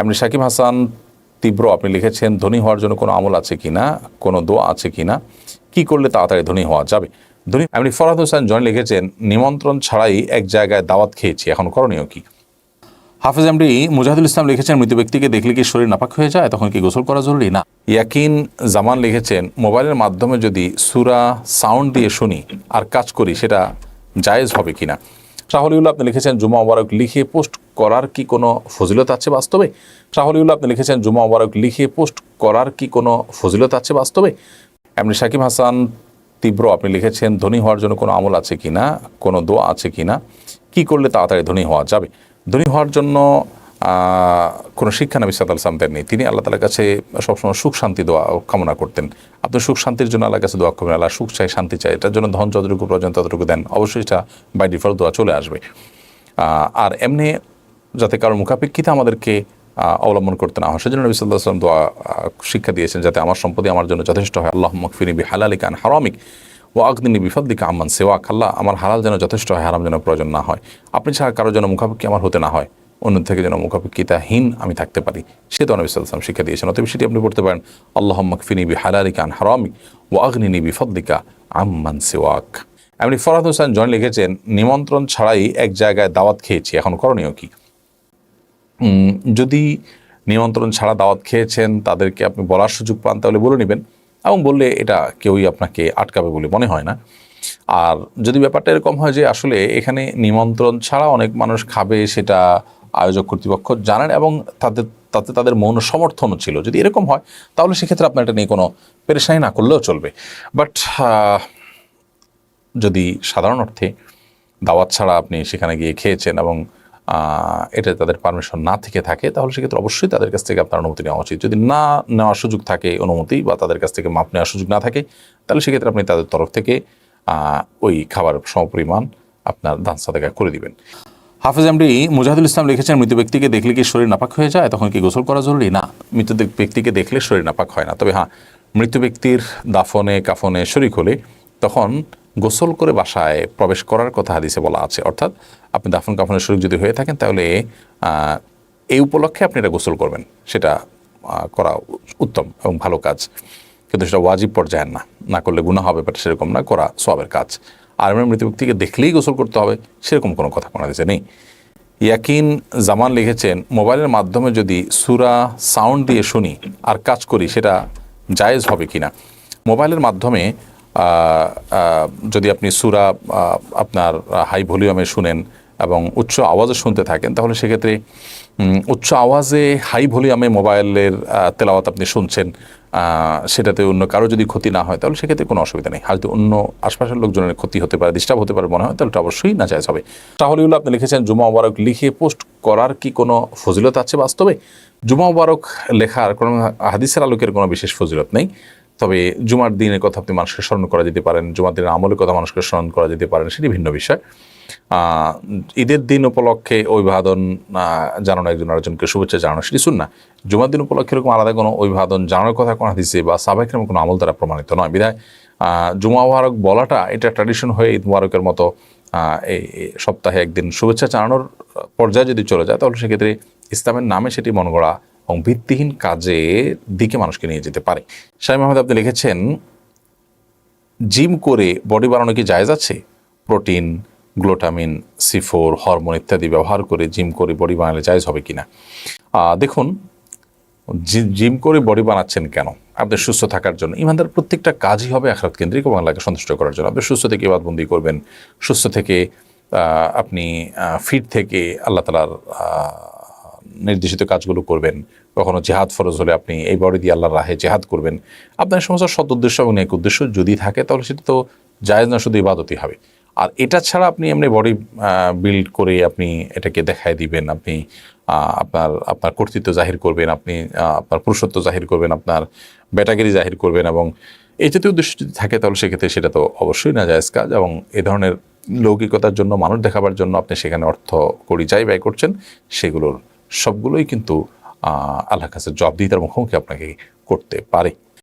এমনি সাকিব হাসান তীব্র, আপনি লিখেছেন, ধনী হওয়ার জন্য কোনো আমল আছে কি না? কোনো দোয়া আছে কি না? কী করলে তাড়াতাড়ি ধনী হওয়া যাবে? ধনী এমনি ফরাদ হোসেন জন লিখেছেন, নিমন্ত্রণ ছাড়াই এক জায়গায় দাওয়াত খেয়েছি, এখন করণীয় কি? হাফিজ এমডি মুজাহিদুল ইসলাম লিখেছেন, মৃত ব্যক্তিকে দেখলে কি শরীর নাপাক হয়ে যায়? তখন কি গোসল করা জরুরি? না। ইয়াকিন জামান লিখেছেন, মোবাইলের মাধ্যমে যদি সুরা, সাউন্ড দিয়ে শুনি আর কাজ করি, সেটা জায়েজ হবে কিনা শাহলিউল্লাহ আপনি লিখেছেন, জুমা মোবারক লিখে পোস্ট করার কি কোনো ফজিলত আছে বাস্তবে? শাহলিউল্লাহ আপনি লিখেছেন, জুমা মোবারক লিখে পোস্ট করার কি কোনো ফজিলত আছে বাস্তবে? এমনি সাকিব হাসান তীব্র, আপনি লিখেছেন, ধনী হওয়ার জন্য কোনো আমল আছে কি না? কোনো দোয়া আছে কি না? কী করলে তাড়াতাড়ি ধনী হওয়া যাবে? ধনী হওয়ার জন্য কোনো শিক্ষা নবী সাদ আলসালাম দেননি। তিনি আল্লাহ তালার কাছে সবসময় সুখ, শান্তি, দোয়া কামনা করতেন। আপনি সুখ, শান্তির জন্য আল্লাহর কাছে দোয়া করবেন। আল্লাহ সুখ চাই, শান্তি চাই। এটার জন্য ধন যতটুকু প্রয়োজন ততটুকু দেন। অবশ্যই এটা বাই ডিফল্ট দোয়া চলে আসবে। আর এমনি যাতে কারোর মুখাপেক্ষিতে আমাদেরকে অবলম্বন করতে না হয়, সেজন্য নবী সাল্লাহ আসলাম দোয়া শিক্ষা দিয়েছেন যাতে আমার সম্পত্তি আমার জন্য যথেষ্ট হয়। আল্লাহ মকফিনি বি হালালিক আন হারামিক ও আগদিনী বিফদ্দিকা আম্মান সেওয়াক। আল্লাহ, আমার হালাল যেন যথেষ্ট হয়, হারাম যেন প্রয়োজন না হয়। আপনি ছাড়া কারোর জন্য মুখাপেক্ষি আমার হতে না হয়। অন্য থেকে যেন মুখাপেক্ষিতাহীন আমি থাকতে পারি। সে তো নবী সাল্লাম শিক্ষা দিয়েছেন। অতএব সেটি আপনি পড়তে পারেন। আল্লাহ মকফিনি বি হালালিকা আন হারামিক ও আগনিনী বিফদ্দিকা আম্মান সেওয়াক। এমনি ফরাদ হোসেন জন লিখেছেন, নিমন্ত্রণ ছাড়াই এক জায়গায় দাওয়াত খেয়েছি। এখন করণীয় কি? যদি নিমন্ত্রণ ছাড়া দাওয়াত খেয়েছেন, তাদেরকে আপনি বলার সুযোগ পান, তাহলে বলে নেবেন। এবং বললে এটা কেউই আপনাকে আটকাবে বলে মনে হয় না। আর যদি ব্যাপারটা এরকম হয় যে আসলে এখানে নিমন্ত্রণ ছাড়া অনেক মানুষ খাবে, সেটা আয়োজক কর্তৃপক্ষ জানেন এবং তাদের, তাতে তাদের মৌন সমর্থনও ছিল। যদি এরকম হয়, তাহলে সেক্ষেত্রে আপনার এটা নিয়ে কোনো পেরেশানি না করলেও চলবে। বাট যদি সাধারণ অর্থে দাওয়াত ছাড়া আপনি সেখানে গিয়ে খেয়েছেন এবং এটা তাদের পারমিশন না থেকে থাকে, তাহলে সেক্ষেত্রে অবশ্যই তাদের কাছ থেকে আপনার অনুমতি নেওয়া উচিত। যদি না নেওয়ার সুযোগ থাকে অনুমতি বা তাদের কাছ থেকে মাপ নেওয়ার সুযোগ না থাকে, তাহলে সেক্ষেত্রে আপনি তাদের তরফ থেকে ওই খাবার সমপরিমাণ আপনার দান সাদাকা করে দিবেন। হাফিজ এমডি মুজাহিদুল ইসলাম লিখেছেন, মৃত ব্যক্তিকে দেখলে কি শরীর নাপাক হয়ে যায়? তখন কি গোসল করা জরুরি? না, মৃত ব্যক্তিকে দেখলে শরীর নাপাক হয় না। তবে হ্যাঁ মৃত ব্যক্তির দাফনে, কাফনে শরিক হলে তখন গোসল করে বাসায় প্রবেশ করার কথা হাদিসে বলা আছে। অর্থাৎ আপনি দাফন, কাফনের শরিক যদি হয়ে থাকেন, তাহলে এই উপলক্ষে আপনি এটা গোসল করবেন। সেটা করা উত্তম এবং ভালো কাজ। কিন্তু সেটা ওয়াজিব পর্যায়ের না। না করলে গুণা হবে বাট সেরকম না, করা সবের কাজ। আর এমনি মৃত ব্যক্তিকে দেখলেই গোসল করতে হবে, সেরকম কোনো কথা কোনো দেশে নেই। ইয়াকিন জামান লিখেছেন, মোবাইলের মাধ্যমে যদি সুরা সাউন্ড দিয়ে শুনি আর কাজ করি, সেটা জায়েজ হবে কি না? মোবাইলের মাধ্যমে যদি আপনি সুরা আপনার হাই ভলিউমে শুনেন এবং উচ্চ আওয়াজে শুনতে থাকেন, তাহলে সেক্ষেত্রে উচ্চ আওয়াজে হাই ভলিউমে মোবাইলের তেলাওয়াত আপনি শুনছেন সেটাতে অন্য কারও যদি ক্ষতি না হয়, তাহলে সেক্ষেত্রে কোনো অসুবিধা নেই। হয়তো অন্য আশপাশের লোকজনের ক্ষতি হতে পারে ডিস্টার্ব হতে পারে মনে হয়, তাহলে অবশ্যই না চাইজ হবে। তাহলেউল্লাহ, আপনি লিখেছেন, জুমা মুবারক লিখে পোস্ট করার কি কোনো ফজিলত আছে বাস্তবে? জুমা মুবারক লেখার কোনো হাদিসের আলোকের কোনো বিশেষ ফজিলত নেই। তবে জুমার দিনের কথা আপনি মানুষকে স্মরণ করা যেতে পারেন, জুমার দিনের আমলের কথা মানুষকে স্মরণ করা যেতে পারেন, সেটি ভিন্ন বিষয়। ঈদের দিন উপলক্ষে অভিবাদন জানানো একজন আরেকজনকে শুভেচ্ছা জানানো, সেটি শুন না জুমার দিন উপলক্ষে এরকম আলাদা কোনো অভিবাদন, জানানোর কথা কোনো হাদিসে বা সাবাইকের কোনো আমল দ্বারা প্রমাণিত নয়। বিধায় জুমা মুবারক বলাটা এটা ট্র্যাডিশন হয়ে ঈদ মুবারকের মতো এই সপ্তাহে একদিন শুভেচ্ছা জানানোর পর্যায়ে যদি চলে যায়, তাহলে সেক্ষেত্রে ইসলামের নামে সেটি মন গড়া এবং ভিত্তিহীন কাজের দিকে মানুষকে নিয়ে যেতে পারে। শাহিম আহমেদ আপনি লিখেছেন, জিম করে বডি বানানো কি জায়জ আছে? প্রোটিন, গ্লোটামিন সিফোর হরমোন ইত্যাদি ব্যবহার করে জিম করে বডি বানালে জায়জ হবে কি না? দেখুন জিম করে বডি বানাচ্ছেন কেন? আপনি সুস্থ থাকার জন্য। ইমানদার প্রত্যেকটা কাজই হবে আখরাত কেন্দ্রিক এবং আল্লাহকে সন্তুষ্ট করার জন্য। আপনি সুস্থ থেকে ইবাদবন্দি করবেন, সুস্থ থেকে আপনি ফিট থেকে আল্লাহ তালার নির্দেশিত কাজগুলো করবেন। কখনো জেহাদ ফরজ হলে আপনি এই বডি দিয়ে আল্লাহর রাহে জেহাদ করবেন। আপনার সমস্ত সৎ উদ্দেশ্য এবং এক উদ্দেশ্য যদি থাকে, তাহলে সেটা তো জায়েজ না শুধু ইবাদতই হবে। আর এটা ছাড়া আপনি এমনি বডি বিল্ড করে আপনি এটাকে দেখায় দিবেন। আপনি আপনার আপনার কর্তৃত্ব জাহির করবেন, আপনি আপনার পুরুষত্ব জাহির করবেন, আপনার ব্যাটাগিরি জাহির করবেন এবং এই জাতীয় উদ্দেশ্য যদি থাকে, তাহলে সেক্ষেত্রে সেটা তো অবশ্যই না জায়েজ কাজ এবং এ ধরনের লৌকিকতার জন্য, মানুষ দেখাবার জন্য আপনি সেখানে অর্থ করি যাই ব্যয় করছেন, সেগুলোর সবগুলোই কিন্তু আল্লাহ কাছে জবাবদিহিতার মুখোমুখি আপনাকে করতে পারে।